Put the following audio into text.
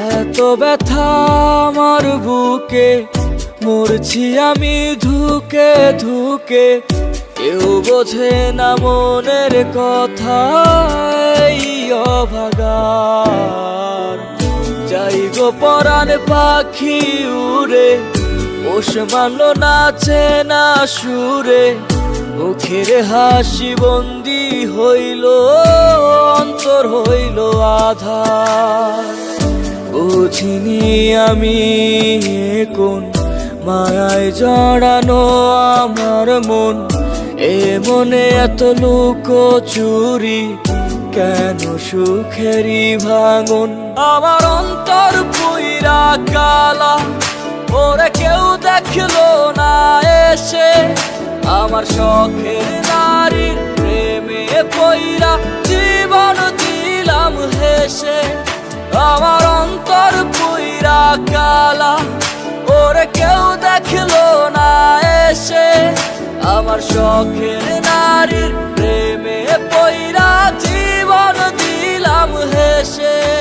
এত ব্যথা আমার বুকে, মরছি আমি ধুকে ধুকে। কেউ বোঝে না মনের কথা অভাগার। যাই গো পরাণ পাখি উড়ে, পোষ মানল নাচে না সুরে, মুখের হাসি বন্দি হইল, অন্তর হইল আধার। বুঝিনি আমি কোন মায়ায় জড়ানো আমার মন। এ মনে এত লুক চুরি, কেন সুখেরই ভাঙন? আমার অন্তর পুইরা কালা, ওরে কেউ দেখল না এসে। আমার শখের নারীর প্রেমে পইরা জীবন দিলাম হেসে। আমার কালা ওরে কেউ দেখল না এসে। আমার শখের নারীর প্রেমে পইরা জীবন দিলাম হেসে।